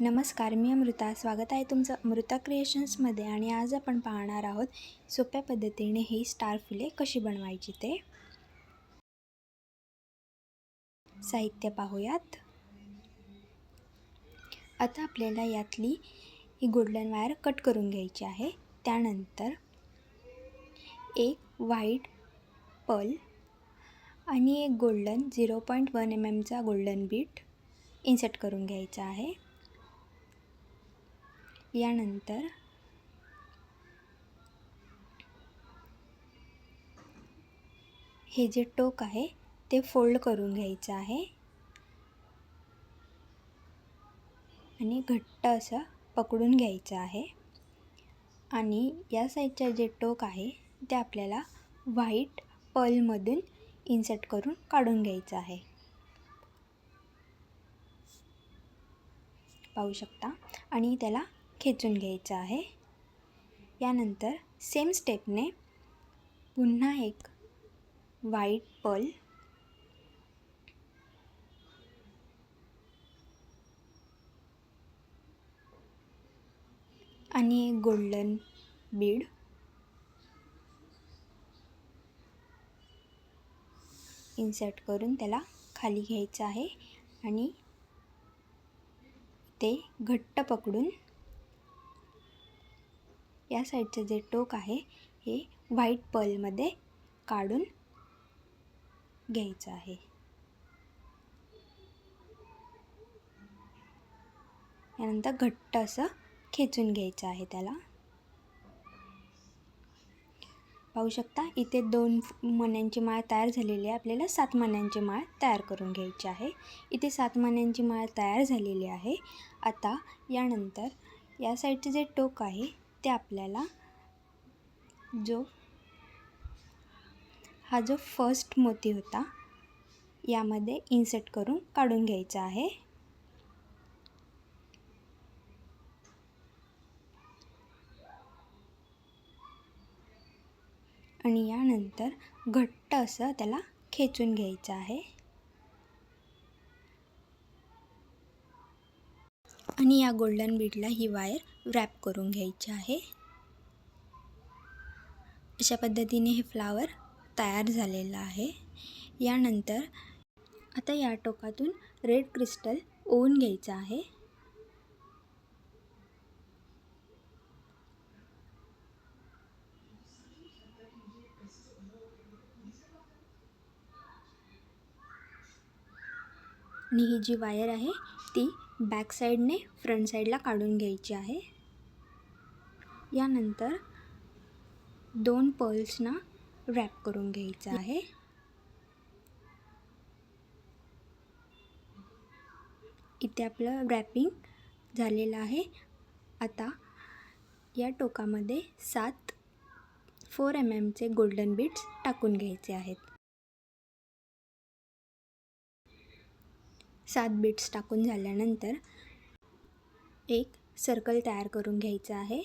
नमस्कार मी अमृता. स्वागत आहे तुमचं अमृता क्रिएशन्समध्ये आणि आज आपण पाहणार आहोत सोप्या पद्धतीने ही स्टार फुले कशी बनवायची ते. साहित्य पाहूयात. आता आपल्याला यातली ही गोल्डन वायर कट करून घ्यायची आहे. त्यानंतर एक व्हाईट पल आणि एक golden zero point one M एमचा golden bit insert करून घ्यायचा आहे. यानंतर हे जे टोक आहे ते फोल्ड करून घ्यायचं आहे. आणि घट्ट असं पकडून घ्यायचं आहे. आणि या साईडच्या जे टोक आहे ते आपल्याला व्हाईट पर्लमधून इन्सर्ट करून काढून घ्यायचं आहे. पाहू शकता? आणि त्याला खेचून घ्यायचं आहे. यानंतर सेम स्टेपने पुन्हा एक व्हाईट पल आणि एक गोल्डन बीड इन्सर्ट करून त्याला खाली घ्यायचं आहे आणि ते घट्ट पकडून या साईडचं जे टोक आहे हे व्हाईट पर्लमध्ये काढून घ्यायचं आहे. यानंतर घट्ट असं खेचून घ्यायचं आहे त्याला. पाहू शकता इथे दोन मण्यांची माळ तयार झालेली आहे. आपल्याला सात मण्यांची माळ तयार करून घ्यायची आहे. इथे सात मण्यांची माळ तयार झालेली आहे. आता यानंतर या साईडचे जे टोक आहे ते आपल्याला जो हा जो फर्स्ट मोती होता यामध्ये इन्सर्ट करून काढून घ्यायचा आहे. आणि यानंतर घट्ट असं त्याला खेचून घ्यायचं आहे. आणि या गोल्डन बीडला ही वायर रॅप करून घ्यायची आहे. अशा पद्धतीने हे फ्लावर तयार झालेलं आहे. यानंतर आता या टोकातून रेड क्रिस्टल ओवून घ्यायचं आहे. आणि ही जी वायर आहे ती बॅक साईडने फ्रंट साईडला काढून घ्यायची आहे. यानंतर दोन पर्ल्सना रॅप करून घ्यायचं आहे. इथे आपलं रॅपिंग झालेलं आहे. आता या टोकामध्ये सात फोर एम एमचे गोल्डन बीट्स टाकून घ्यायचे आहेत. सात बीट्स टाकून झाल्यानंतर एक सर्कल तयार करून घ्यायचं आहे.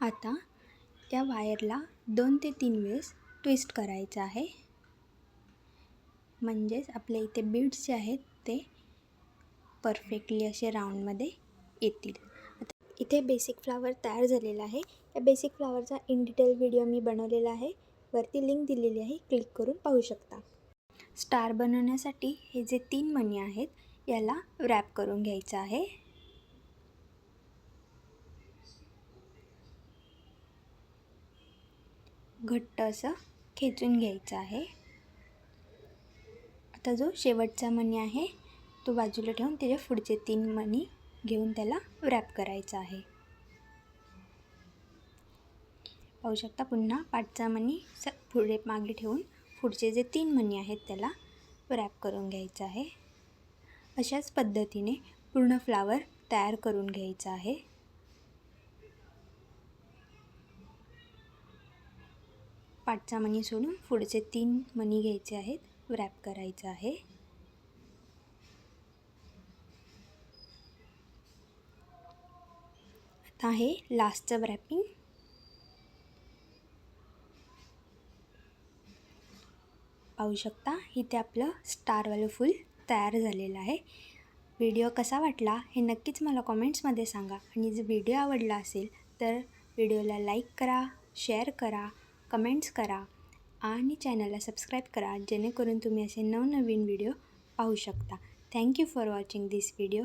आता या वायरला दोन ते तीन वेळेस ट्विस्ट करायचं आहे. म्हणजेच आपल्या इथे बीड्स जे आहेत ते परफेक्टली असे राऊंडमध्ये येतील. इथे बेसिक फ्लावर तयार झालेला आहे. या बेसिक फ्लावरचा इन डिटेल व्हिडिओ मी बनवलेला आहे. वरती लिंक दिलेली आहे. क्लिक करून पाहू शकता. स्टार बनवण्यासाठी हे जे तीन मणी आहेत याला रॅप करून घ्यायचं आहे. घट्ट असं खेचून घ्यायचं आहे. आता जो शेवटचा मणी आहे तो बाजूला ठेवून त्याच्या पुढचे तीन मणी घेऊन त्याला रॅप करायचं आहे. पाहू शकता पुन्हा पाठचा मणी स पुढे मागे ठेवून पुढचे जे तीन मणी आहेत त्याला रॅप करून घ्यायचं आहे. अशाच पद्धतीने पूर्ण फ्लावर तयार करून घ्यायचा आहे. पाठचा मणी सोडून पुढचे तीन मणी घ्यायचे आहेत रॅप करायचं आहे. आहे लास्टचं रॅपिंग पाहू शकता इथे आपलं स्टारवालं फूल तयार झालेलं आहे. व्हिडिओ कसा वाटला हे नक्कीच मला कॉमेंट्समध्ये सांगा. आणि जर व्हिडिओ आवडला असेल तर व्हिडिओला लाईक करा शेअर करा कमेंट्स करा आणि चॅनलला सबस्क्राईब करा जेणेकरून तुम्ही असे नवनवीन व्हिडिओ पाहू शकता. Thank you for watching this video